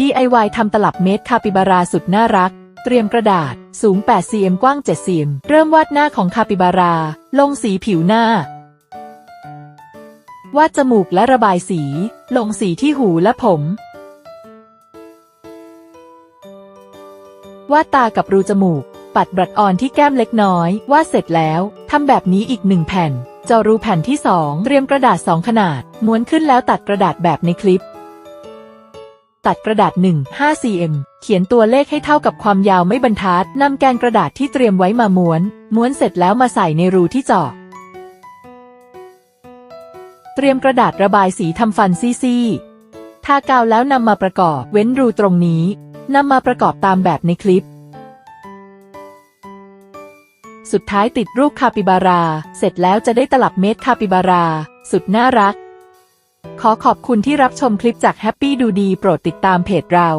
DIY ทำตลับเมตรคาปิบาราสุดน่ารัก เตรียมกระดาษ สูง 8 cm กว้าง 7 cm เริ่มวาดหน้าของคาปิบารา ลงสีผิวหน้า วาดจมูกและระบายสี ลงสีที่หูและผม วาดตากับรูจมูก ปัดบรัดออนที่แก้มเล็กน้อย วาดเสร็จแล้วทำแบบนี้อีกหนึ่งแผ่น เจารูแผ่นที่สองเตรียมกระดาษสองขนาด ม้วนขึ้นแล้วตัดกระดาษแบบในคลิป ตัดกระดาษ 1 5 cm เขียนตัวเลขให้เท่ากับความยาวไม่บรรทัดนำแกนกระดาษที่เตรียมไว้มาม้วน ม้วนเสร็จแล้วมาใส่ในรูที่เจาะเตรียมกระดาษระบายสีทำฟันซี่ๆทากาวแล้วนำมาประกอบ เว้นรูตรงนี้นำมาประกอบตามแบบในคลิป สุดท้ายติดรูปคาปิบารา เสร็จแล้วจะได้ตลับเม็ดคาปิบารา สุดน่ารัก ขอขอบคุณที่รับชมคลิปจากแฮปปี้ดูดีโปรดติดตามเพจเรา